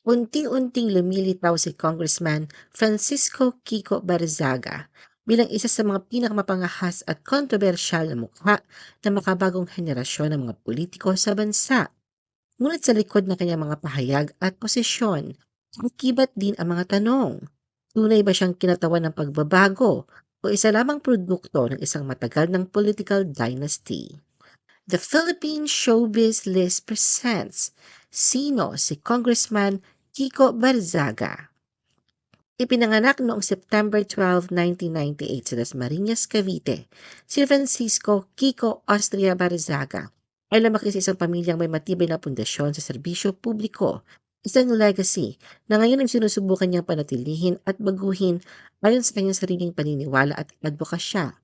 Unti-unting lumilitaw si Congressman Francisco Kiko Barzaga bilang isa sa mga pinakamapangahas at kontrobersyal na mukha ng makabagong henerasyon ng mga politiko sa bansa. Ngunit sa likod ng kanyang mga pahayag at posisyon, nakibat din ang mga tanong. Tunay ba siyang kinatawan ng pagbabago o isa lamang produkto ng isang matagal ng political dynasty? The Philippine Showbiz List presents Sino si Congressman Kiko Barzaga? Ipinanganak noong September 12, 1998 sa Dasmariñas, Cavite, si Francisco Kiko Austria Barzaga ay lumaki sa isang pamilyang may matibay na pundasyon sa serbisyo publiko, isang legacy na ngayon ang sinusubukan niyang panatilihin at baguhin ayon sa kanyang sariling paniniwala at advokasya.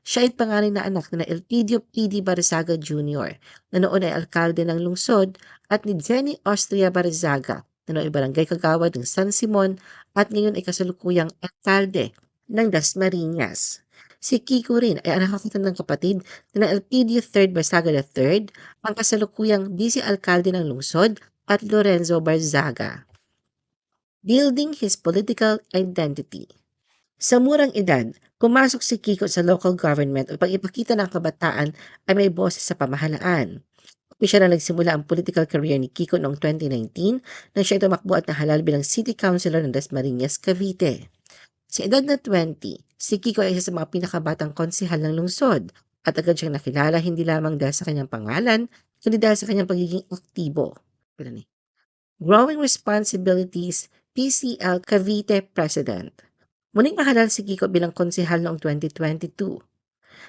Siya ay pangalan na anak na Elpidio P.D. Barzaga Jr. na noon ay alkalde ng lungsod at ni Jenny Austria Barzaga na noon ay barangay kagawad ng San Simon at ngayon ay kasalukuyang alkalde ng Dasmariñas. Si Kiko rin ay anak ng kapatid na Elpidio III Barzaga III, ang kasalukuyang vice-alkalde ng lungsod at Lorenzo Barzaga. Building his political identity. Sa murang edad, pumasok si Kiko sa local government upang ipakita ng kabataan ay may boses sa pamahalaan. Opisyal na nagsimula ang political career ni Kiko noong 2019 nang siya tumakbo at nahalal bilang City Councilor ng Dasmariñas, Cavite. Sa edad na 20, si Kiko ay isa sa mga pinakabatang konsihal ng lungsod at agad siyang nakilala hindi lamang dahil sa kanyang pangalan, kundi dahil sa kanyang pagiging aktibo. Growing Responsibilities, PCL Cavite President. Muling nahalal si Kiko bilang konsehal noong 2022.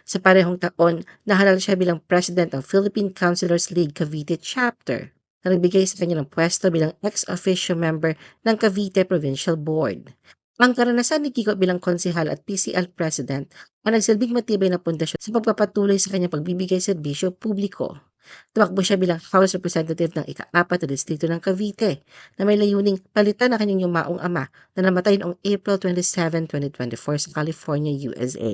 Sa parehong taon, nahalal siya bilang President ng Philippine Councilors League Cavite Chapter na nagbigay sa kanya ng pwesto bilang ex-officio member ng Cavite Provincial Board. Ang karanasan ni Kiko bilang konsehal at PCL President ang nagsilbing matibay na pundasyon sa pagpapatuloy sa kanyang pagbibigay serbisyo publiko. Tumakbo siya bilang House Representative ng ika-apat na distrito ng Cavite na may layuning palitan ang kanyang yumaong ama na namatay noong April 27, 2024 sa California, USA.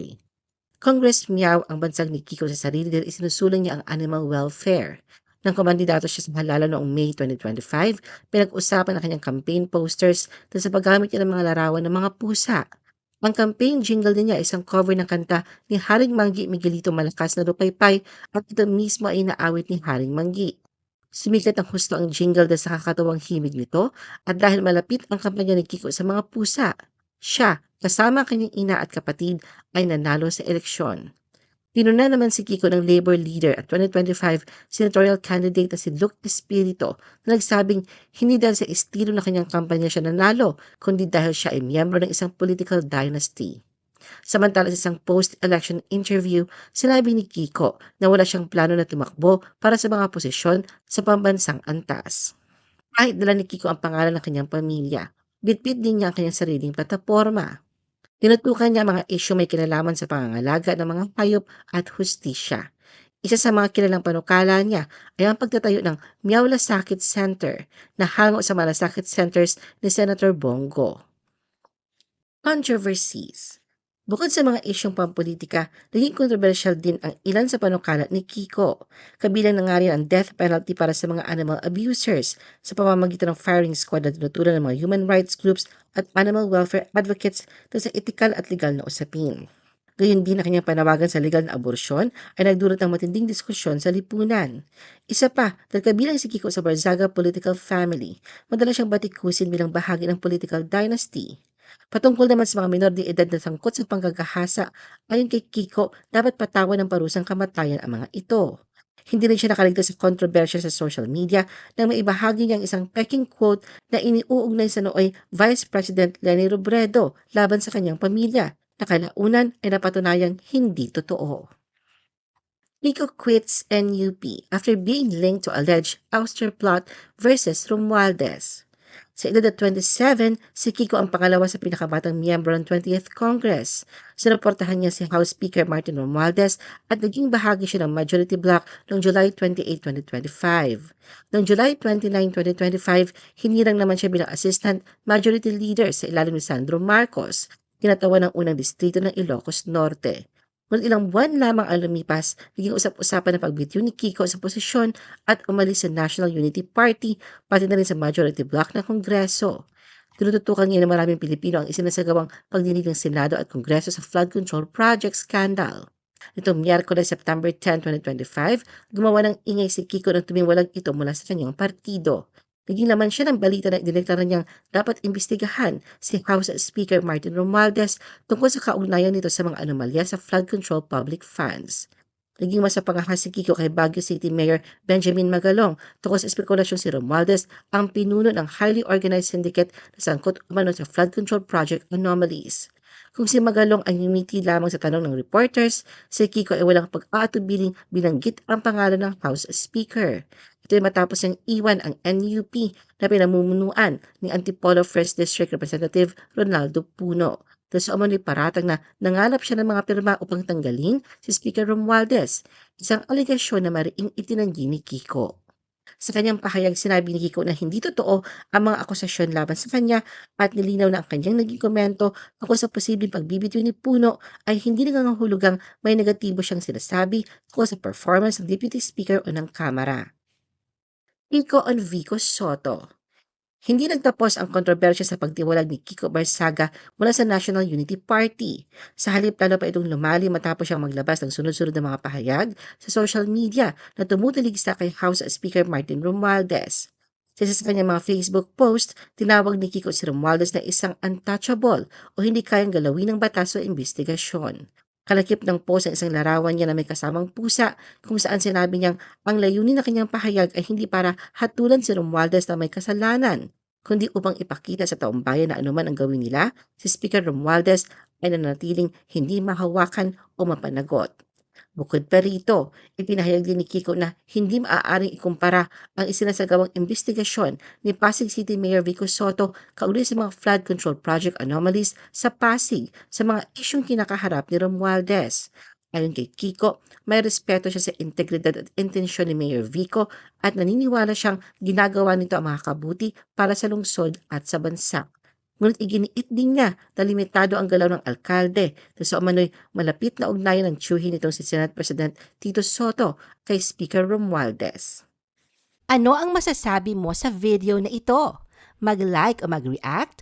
Congress Miao ang bansag ni Kiko sa sarili dahil isinusulang niya ang animal welfare. Nang kumandidato siya sa halalan noong May 2025, pinag-usapan ang kanyang campaign posters dahil sa paggamit niya ng mga larawan ng mga pusa ang campaign jingle niya isang cover ng kanta ni Haring Manggi Miguelito Malakas na Lupaypay at ito mismo ay naawit ni Haring Manggi. Sumikat ang husto ang jingle dahil sa kakatawang himig nito at dahil malapit ang kampanya ni Kiko sa mga pusa. Siya, kasama kanyang ina at kapatid, ay nanalo sa eleksyon. Pinuna naman si Kiko ng Labor leader at 2025 senatorial candidate na si Luke Espirito na nagsabing hindi dahil sa estilo na kanyang kampanya siya nanalo, kundi dahil siya ay miyembro ng isang political dynasty. Samantala sa isang post-election interview, sinabi ni Kiko na wala siyang plano na tumakbo para sa mga posisyon sa pambansang antas. Kahit dala ni Kiko ang pangalan ng kanyang pamilya, bitbit din niya ang kanyang sariling plataforma. Tinutukan niya mga isyu may kinalaman sa pangangalaga ng mga hayop at hustisya. Isa sa mga kilalang panukala niya ay ang pagtatayo ng Miaulasakit Center na hango sa malasakit centers ni Senator Bongo. Controversies Bukod sa mga isyong pampolitika, naging kontrobersyal din ang ilan sa panukala ni Kiko. Kabilang na nga rin ang death penalty para sa mga animal abusers sa pamamagitan ng firing squad na tinutulan ng mga human rights groups at animal welfare advocates na sa etikal at legal na usapin. Gayun din ang kanyang panawagan sa legal na aborsyon ay nagdulot ng matinding diskusyon sa lipunan. Isa pa, dahil kabilang si Kiko sa Barzaga political family, madalas siyang batikusin bilang bahagi ng political dynasty. Patungkol naman sa mga minor de edad na sangkot sa panggagahasa, ayon kay Kiko, dapat patawan ng parusang kamatayan ang mga ito. Hindi rin siya nakaligtas sa kontrobersya sa social media nang maibahagi niyang isang peking quote na iniuugnay sa nooy Vice President Leni Robredo laban sa kanyang pamilya na kalaunan ay napatunayang hindi totoo. Kiko quits NUP after being linked to alleged ouster plot versus Romualdez. Sa edad na 27, si Kiko ang pangalawa sa pinakabatang miyembro ng 20th Congress. Sinuportahan niya si House Speaker Martin Romualdez at naging bahagi siya ng majority block noong July 28, 2025. Noong July 29, 2025, hinirang naman siya bilang Assistant Majority Leader sa ilalim ni Sandro Marcos, tinatawa ng unang distrito ng Ilocos Norte. Ngunit ilang buwan lamang ang lumipas, naging usap-usapan ng pagbitiw ni Kiko sa posisyon at umalis sa National Unity Party, pati na rin sa majority bloc ng Kongreso. Tinututukan ngayon ng maraming Pilipino ang isinasagawang pagdinig ng Senado at Kongreso sa flood control project scandal. Nitong Miyerkules, September 10, 2025, gumawa ng ingay si Kiko nang tumiwalag ito mula sa kanyang partido. Naging laman siya ng balita na idineklara niyang dapat imbestigahan si House Speaker Martin Romualdez tungkol sa kaugnayan nito sa mga anomalya sa flood control public funds. Naging masapangahas si Kiko kay Baguio City Mayor Benjamin Magalong tungkol sa espekulasyon si Romualdez ang pinuno ng highly organized syndicate na sangkot umano sa flood control project anomalies. Kung si Magalong ay ngumiti lamang sa tanong ng reporters, si Kiko ay walang pag-aatubiling binanggit ang pangalan ng House Speaker. Ito matapos niyang iwan ang NUP na pinamumunuan ni Antipolo 1st District Representative Ronaldo Puno. Dahil sa umano'y paratang na nangalap siya ng mga pirma upang tanggalin si Speaker Romualdez, isang aligasyon na mariing itinanggi ni Kiko. Sa kanyang pahayag, sinabi ni Kiko na hindi totoo ang mga akusasyon laban sa kanya at nilinaw na ang kanyang naging komento tungkol sa posibleng pagbibitiw ni Puno ay hindi nangangahulugang may negatibo siyang sinasabi tungkol sa performance ng Deputy Speaker o ng Kamara. Kiko on Vico Soto hindi nagtapos ang kontrobersya sa pagtiwalag ni Kiko Barsaga mula sa National Unity Party. Sa halip lalo pa itong lumali matapos siyang maglabas ng sunod-sunod na mga pahayag sa social media na tumutulig sa kay House Speaker Martin Romualdez. Sa isa sa kanyang mga Facebook post, tinawag ni Kiko si Romualdez na isang untouchable o hindi kayang galawin ng batas o investigasyon. Kalakip ng post ang isang larawan niya na may kasamang pusa kung saan sinabi niyang ang layunin ng kanyang pahayag ay hindi para hatulan si Romualdez na may kasalanan, kundi upang ipakita sa taong bayan na anuman ang gawin nila, si Speaker Romualdez ay nanatiling hindi mahawakan o mapanagot. Bukod pa rito, ipinahayag din ni Kiko na hindi maaaring ikumpara ang isinasagawang investigasyon ni Pasig City Mayor Vico Soto kaugnay sa mga flood control project anomalies sa Pasig sa mga isyong kinakaharap ni Romualdez. Ayon kay Kiko, may respeto siya sa integridad at intensyon ni Mayor Vico at naniniwala siyang ginagawa nito ang makakabuti para sa lungsod at sa bansa. Ngunit iginiit din niya na limitado ang galaw ng alkalde na sa umano'y malapit na ugnayan ng tiyuhin nitong si Senate President Tito Soto kay Speaker Romualdez. Ano ang masasabi mo sa video na ito? Mag-like o mag-react